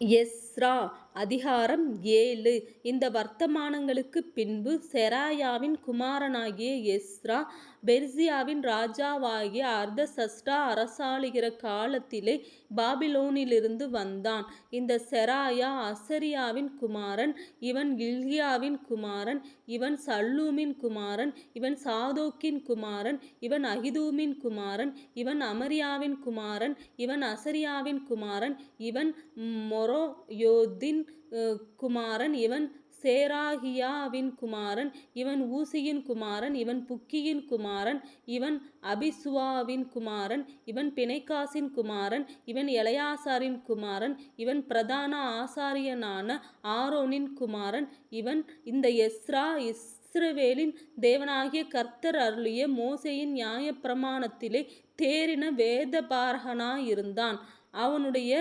yes Ezra அதிகாரம் ஏழு இந்த வர்த்தமானங்களுக்குப் பின்பு செராயாவின் குமாரனாகிய எஸ்ரா பெர்சியாவின் ராஜாவாகிய அர்தசஷ்டா அரசாளுகிற காலத்திலே பாபிலோனிலிருந்து வந்தான். இந்த செராயா அசரியாவின் குமாரன் இவன் இல்க்கியாவின் குமாரன் இவன் சல்லூமின் குமாரன் இவன் சாதோக்கின் குமாரன் இவன் அகிதூமின் குமாரன் இவன் அமரியாவின் குமாரன் இவன் அசரியாவின் குமாரன் இவன் மொரோ யோத்தின் குமாரன் இவன் சேராகியாவின் குமாரன் இவன் ஊசியின் குமாரன் இவன் புக்கியின் குமாரன் இவன் அபிசுவாவின் குமாரன் இவன் பிணைக்காசின் குமாரன் இவன் இளையாசாரின் குமாரன் இவன் பிரதான ஆசாரியனான ஆரோனின் குமாரன் இவன் இந்த எஸ்றா இஸ்ரவேலின் தேவனாகிய கர்த்தர் அருளிய மோசையின் நியாயப்பிரமாணத்திலே தேறின வேதபாரகனாயிருந்தான். அவனுடைய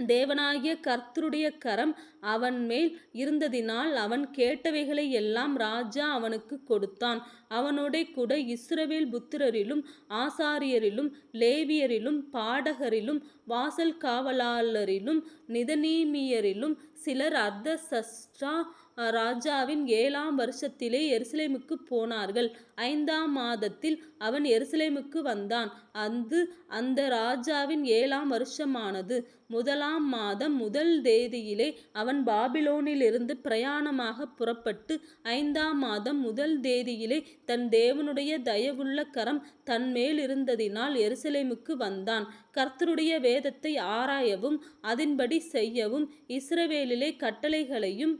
தேவனாகிய கர்த்தருடைய கரம் அவன் மேல் இருந்ததினால் அவன் கேட்டவைகளை எல்லாம் ராஜா அவனுக்கு கொடுத்தான். அவனோடேகூட இஸ்ரவேல் புத்திரரிலும் ஆசாரியரிலும் லேவியரிலும் பாடகரிலும் வாசல் காவலாளரிலும் நிதனீமியரிலும் சிலர் அர்தசஷ்டா ராஜாவின் ஏழாம் வருஷத்திலே எருசலேமுக்கு போனார்கள். ஐந்தாம் மாதத்தில் அவன் எருசலேமுக்கு வந்தான். அந்து அந்த ராஜாவின் ஏழாம் வருஷமானது. முதலாம் மாதம் முதல் தேதியிலே அவன் பாபிலோனிலிருந்து பிரயாணமாக புறப்பட்டு ஐந்தாம் மாதம் முதல் தேதியிலே தன் தேவனுடைய தயவுள்ள கரம் தன்மேல் இருந்ததினால் எருசலேமுக்கு வந்தான். கர்த்தருடைய வேதத்தை ஆராயவும் அதன்படி செய்யவும் இஸ்ரவேலிலே கட்டளைகளையும்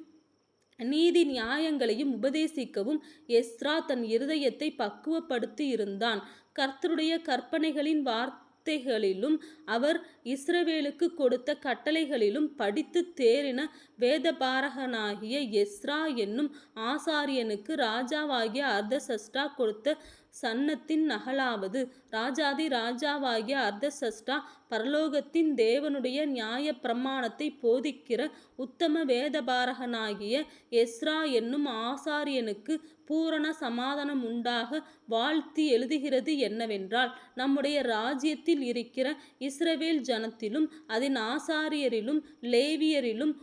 நீதி நியாயங்களையும் உபதேசிக்கவும் எஸ்ரா தன் இருதயத்தை பக்குவப்படுத்தி இருந்தான் கர்த்தருடைய கற்பனைகளின் வார்த்தைகளிலும் அவர் இஸ்ரவேலுக்கு கொடுத்த கட்டளைகளிலும் படித்து தேறின வேதபாரகனாகிய எஸ்ரா என்னும் ஆசாரியனுக்கு ராஜாவாகிய அர்தசஷ்டா கொடுத்த சன்னத்தின் நகலாவது. ராஜாதி ராஜாவாகிய அர்தசஷ்டா பரலோகத்தின் தேவனுடைய நியாய பிரமாணத்தை போதிக்கிற உத்தம வேதபாரகனாகிய எஸ்ரா என்னும் ஆசாரியனுக்கு பூரண சமாதானம் உண்டாக வாழ்த்தி எழுதுகிறது என்னவென்றால் நம்முடைய ராஜ்யத்தில் இருக்கிற இஸ்ரவேல் ஜனத்திலும் அதன் ஆசாரியரிலும் லேவியரிலும்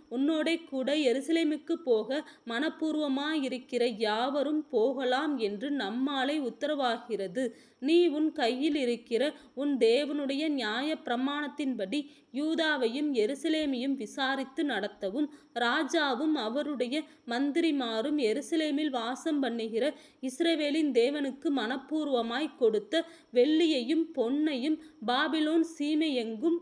உயிரோடே கூட எருசலேமுக்கு போக மனப்பூர்வமாயிருக்கிற யாவரும் போகலாம் என்று நம்மாலே உத்தரவாகிறது. நீ உன் கையில் இருக்கிற உன் தேவனுடைய நியாய பிரமாணத்தின்படி யூதாவையும் எருசலேமையும் விசாரித்து நடத்தவும் ராஜாவும் அவருடைய மந்திரிமாரும் எருசலேமில் வாசம் பண்ணுகிற இஸ்ரவேலின் தேவனுக்கு மனப்பூர்வமாய் கொடுத்த வெள்ளியையும் பொன்னையும் பாபிலோன் சீமையெங்கும்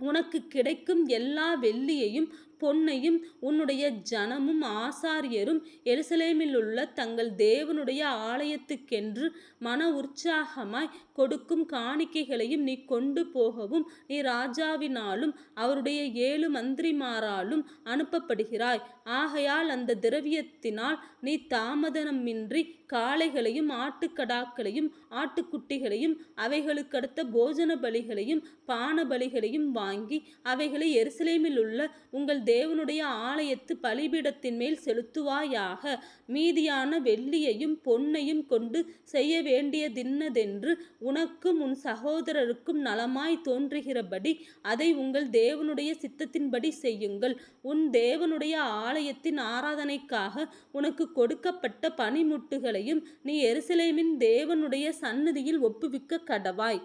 உனக்கு கிடைக்கும் எல்லா வெள்ளியையும் பொன்னையும் உன்னுடைய ஜனமும் ஆசாரியரும் எருசலேமிலுள்ள தங்கள் தேவனுடைய ஆலயத்துக்கென்று மன உற்சாகமாய் கொடுக்கும் காணிக்கைகளையும் நீ கொண்டு போகவும் நீ ராஜாவினாலும் அவருடைய ஏழு மந்திரிமாராலும் அனுப்பப்படுகிறாய். ஆகையால் அந்த திரவியத்தினால் நீ தாமதனமின்றி காளைகளையும் ஆட்டுக்கடாக்களையும் ஆட்டுக்குட்டிகளையும் அவைகளுக்கடுத்த போஜன பலிகளையும் பான பலிகளையும் வாங்கி அவைகளை எருசலேமில் உள்ள உங்கள் தேவனுடைய ஆலயத்துப் பலிபீடத்தின்மேல் செலுத்துவாயாக. மீதியான வெள்ளியையும் பொன்னையும் கொண்டு செய்ய வேண்டியதின்னதென்று உனக்கும் உன் சகோதரருக்கும் நலமாய் தோன்றுகிறபடி அதை உங்கள் தேவனுடைய சித்தத்தின்படி செய்யுங்கள். உன் தேவனுடைய ஆலயத்தின் ஆராதனைக்காக உனக்கு கொடுக்கப்பட்ட பனிமுட்டுகளையும் நீ எருசலேமின் தேவனுடைய சந்நிதியில் ஒப்புவிக்கக் கடவாய்.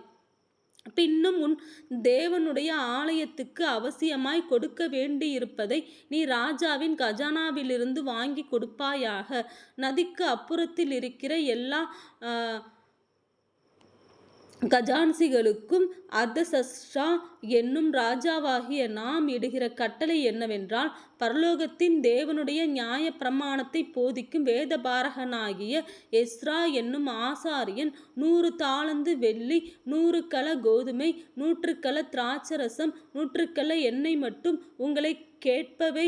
பின்னும் உன் தேவனுடைய ஆலயத்துக்கு அவசியமாய் கொடுக்க வேண்டியிருப்பதை நீ ராஜாவின் கஜானாவிலிருந்து வாங்கி கொடுப்பாயாக. நதிக்கு அப்புறத்தில் இருக்கிற எல்லா கஜான்சிகளுக்கும் அர்த்தசஸ்ரா என்னும் ராஜாவாகிய நாம் இடுகிற கட்டளை என்னவென்றால் பரலோகத்தின் தேவனுடைய நியாய பிரமாணத்தை போதிக்கும் வேதபாரகனாகிய எஸ்ரா என்னும் ஆசாரியன் நூறு தாளந்து வெள்ளி நூறு கல கோதுமை நூற்றுக்கல திராட்சரசம் நூற்றுக்கல எண்ணெய் மட்டும் உங்களை கேட்பவை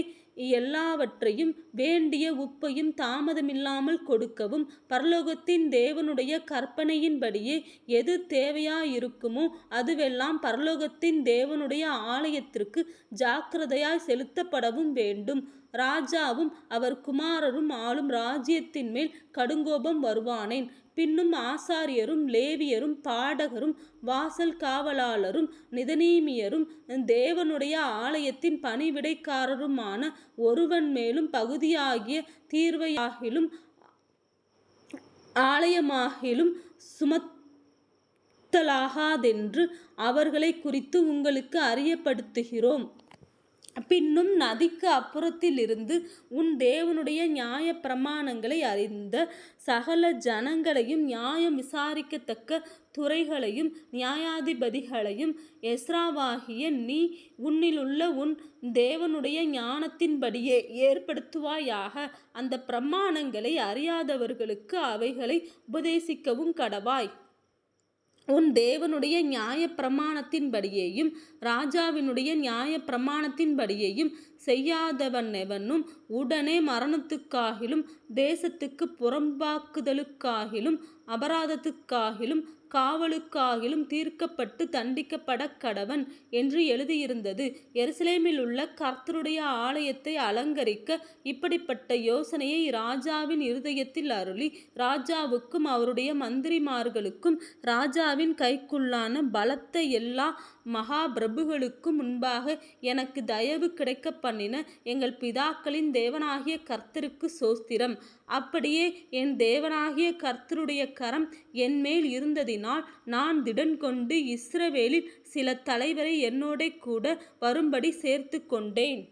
எல்லாவற்றையும் வேண்டிய உப்பையும் தாமதமில்லாமல் கொடுக்கவும் பரலோகத்தின் தேவனுடைய கற்பனையின்படியே எது தேவையாயிருக்குமோ அதுவெல்லாம் பரலோகத்தின் தேவனுடைய ஆலயத்திற்கு ஜாக்கிரதையாய் செலுத்தப்படவும் வேண்டும். ராஜாவும் அவர் குமாரரும் ஆளும் ராஜ்யத்தின்மேல் கடுங்கோபம் வருவானேன். பின்னும் ஆசாரியரும் லேவியரும் பாடகரும் வாசல் காவலாளரும் நிதனீமியரும் தேவனுடைய ஆலயத்தின் பணிவிடைக்காரருமான ஒருவன் மேலும் பகுதியாகிய தீர்வையாகிலும் ஆலயமாகிலும் சுமத்தலாகாதென்று அவர்களை குறித்து உங்களுக்கு அறியப்படுத்துகிறோம். பின்னும் நதிக்கு அப்புறத்திலிருந்து உன் தேவனுடைய நியாய பிரமாணங்களை அறிந்த சகல ஜனங்களையும் நியாயம் விசாரிக்கத்தக்க துறைகளையும் நியாயாதிபதிகளையும் எஸ்ராவாகிய நீ உன்னிலுள்ள உன் தேவனுடைய ஞானத்தின்படியே ஏற்படுத்துவாயாக. அந்த பிரமாணங்களை அறியாதவர்களுக்கு அவைகளை உபதேசிக்கவும் கடவாய். உன் தேவனுடைய நியாய பிரமாணத்தின்படியேயும் ராஜாவினுடைய நியாய பிரமாணத்தின்படியேயும் செய்யாதவனெவனும் உடனே மரணத்துக்காகிலும் தேசத்துக்கு புறம்பாக்குதலுக்காகிலும் அபராதத்துக்காகிலும் காவலுக்காகிலும் தீர்க்கப்பட்டு தண்டிக்கப்பட கடவன் என்று எழுதியிருந்தது. எருசலேமில் உள்ள கர்த்தருடைய ஆலயத்தை அலங்கரிக்க இப்படிப்பட்ட யோசனையை ராஜாவின் இருதயத்தில் அருளி ராஜாவுக்கும் அவருடைய மந்திரிமார்களுக்கும் ராஜாவின் கைக்குள்ளான பலத்த எல்லா மகா பிரபுகளுக்கும் முன்பாக எனக்கு தயவு கிடைக்க பண்ணின எங்கள் பிதாக்களின் தேவனாகிய கர்த்தருக்கு சோஸ்திரம். அப்படியே என் தேவனாகிய கர்த்தருடைய கரம் என் மேல் இருந்ததினால் நான் திடன் கொண்டு இஸ்ரவேலில் சில தலைவரை என்னோட கூட வரும்படி சேர்த்து கொண்டேன்